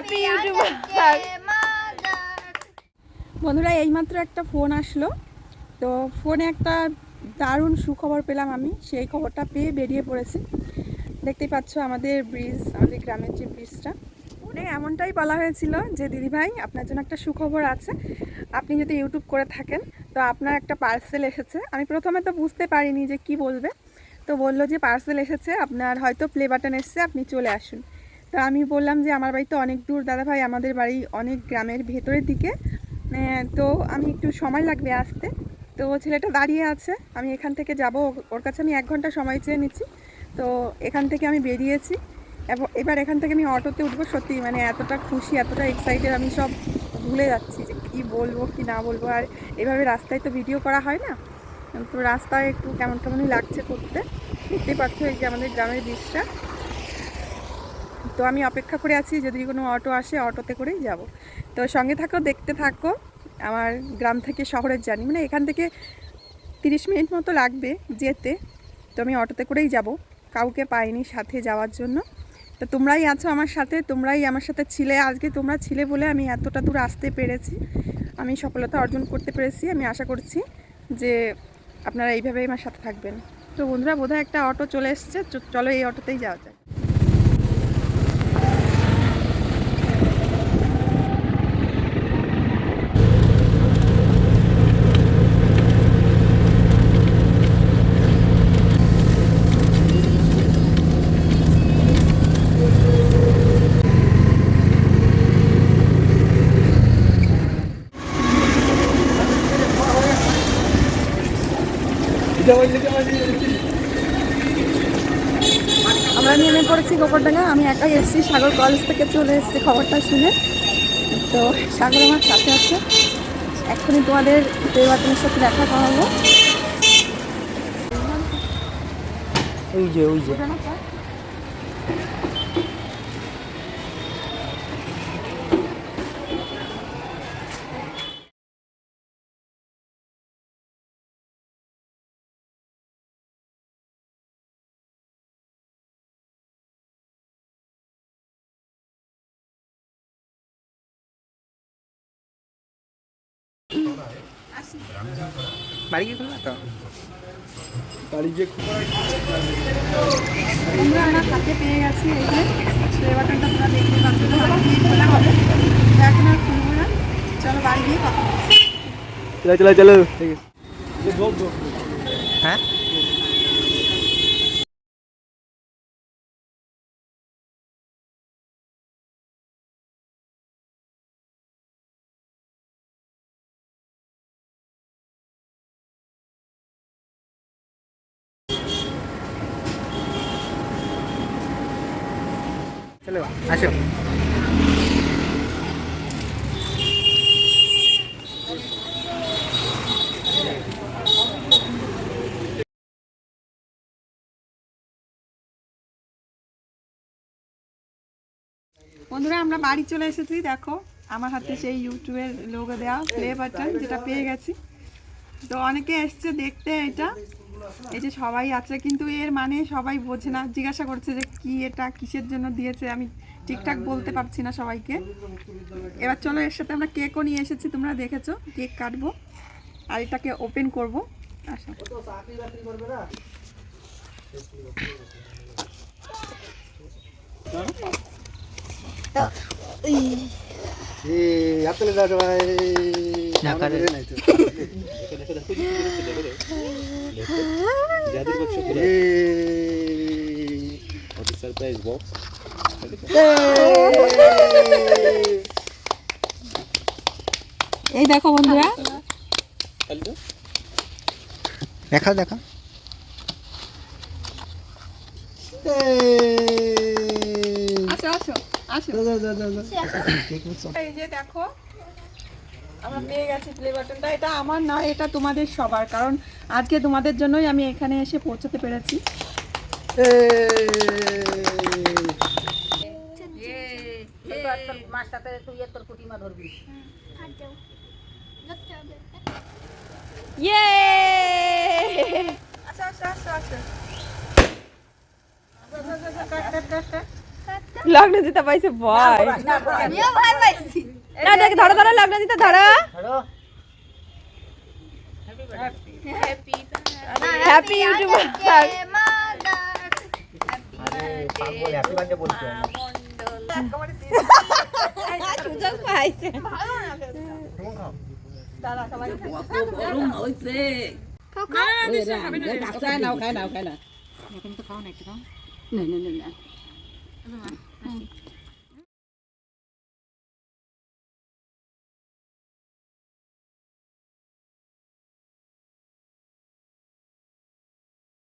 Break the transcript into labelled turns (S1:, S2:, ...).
S1: Happy বন্ধুরা, এইমাত্র একটা ফোন আসলো। তো ফোনে একটা দারুণ সুখবর পেলাম আমি। সেই খবরটা পেয়ে বেরিয়ে পড়েছি। দেখতেই পাচ্ছ আমাদের ব্রিজ, আমাদের গ্রামের যে ব্রিজটা। ফোনে এমনটাই বলা হয়েছিল যে, দিদিভাই, আপনার জন্য একটা সুখবর আছে। আপনি যদি ইউটিউব করে থাকেন, তো আপনার একটা পার্সেল এসেছে। আমি প্রথমে তো বুঝতে পারিনি যে কি বলবে। তো বলল যে পার্সেল এসেছে, আপনার হয়তো প্লে বাটন এসছে, আপনি চলে আসুন। তো আমি বললাম যে আমার বাড়ি তো অনেক দূর, দাদা ভাই, আমাদের বাড়ি অনেক গ্রামের ভেতরের দিকে। তো আমি একটু সময় লাগবে আসতে। তো ছেলেটা দাঁড়িয়ে আছে, আমি এখান থেকে যাব। ওর কাছে আমি এক ঘণ্টা সময় চেয়ে নিচ্ছি। তো এখান থেকে আমি বেরিয়েছি। এবং, এবার এখান থেকে আমি অটোতে উঠবো। সত্যি মানে এতটা খুশি, এতটা এক্সাইটেড আমি সব ভুলে যাচ্ছি যে কী বলব, কি না বলব। আর এভাবে রাস্তায় তো ভিডিও করা হয় না। তো রাস্তায় একটু কেমন কেমনই লাগছে করতে। দেখতেই পাচ্ছ এই যে আমাদের গ্রামের বীজটা তো আমি অপেক্ষা করে আছি যদি কোনো অটো আসে, অটোতে করেই যাব। তো সঙ্গে থাকো, দেখতে থাকো। আমার গ্রাম থেকে শহরের জার্নি। মানে এখান থেকে তিরিশ মিনিট মতো লাগবে যেতে। তো আমি অটোতে করেই যাব। কাউকে পাইনি সাথে যাওয়ার জন্য। তো তোমরাই আছো আমার সাথে, তোমরাই আমার সাথে ছিলে। আজকে তোমরা ছিলে বলে আমি এতটা দূর আসতে পেরেছি। আমি সফলতা অর্জন করতে পেরেছি। আমি আশা করছি যে আপনারা এইভাবেই আমার সাথে থাকবেন। তো বন্ধুরা, বোধহয় একটা অটো চলে এসছে। চলো এই অটোতেই যাওয়া যায় আমরা নেমে পড়েছি গোবরডাঙ্গা। আমি একাই এসেছি। সাগর কলেজ থেকে চলে এসেছি খবরটা শুনে। তো সাগর আমার সাথে আছে। এখনই তোমাদের পরিবর্তনের সাথে দেখা করাবো।
S2: ওই যে ওই যে। বাড়ি গিয়ে খুললা তো? বাড়ি গিয়ে
S1: আমরা আমরা হাতে পেয়ে গেছি এই যে। প্লে বাটনটা তোমরা দেখতে পাচ্ছ তো বাড়ি গিয়ে খোলা হবে। এখন আর খুলবো না। চলো বাড়ি গিয়ে কথা
S2: চলো চলো চলো। ঠিক আছে হ্যাঁ? চলো আসো।
S1: বন্ধুরা, আমরা বাড়ি চলে এসেছি, দেখো। আমার হাতে সেই ইউটিউবের লোগো দেওয়া প্লে বাটন যেটা পেয়ে গেছি। তো অনেকে এসছে দেখতে এটা। এই যে সবাই আছে, কিন্তু এর মানে সবাই বোঝে না, জিজ্ঞাসা করছে যে কি এটা, কিসের জন্য দিয়েছে, আমি ঠিকঠাক বলতে পারছি না সবাইকে এবার চলো, এর সাথে আমরা কেকও নিয়ে এসেছি, তোমরা দেখেছ, কেক কাটবো, আর এটাকে ওপেন করব, আসো
S3: এই দাও ভাই। সারপ্রাইজ বক্স
S1: এই। দেখো বন্ধুরা।
S2: দেখাও দেখাও
S1: আসো আসো আসো। এই যে দেখো আমরা পেয়ে গেছি প্লে বাটনটা এটা আমার নয় এটা তোমাদের সবার কারণ আজকে তোমাদের জন্যই আমি এখানে এসে পৌঁছতে পেরেছি। কাট, কাট, কাট।
S4: লগ্ন দিতে পাইছে ভয় না দেখ ধরো ধরো লগ্ন দিতে ধরো হ্যাপি ইউটিউবার সুযোগ পাইছে
S5: খাই নাও খাই নাও খাই নাও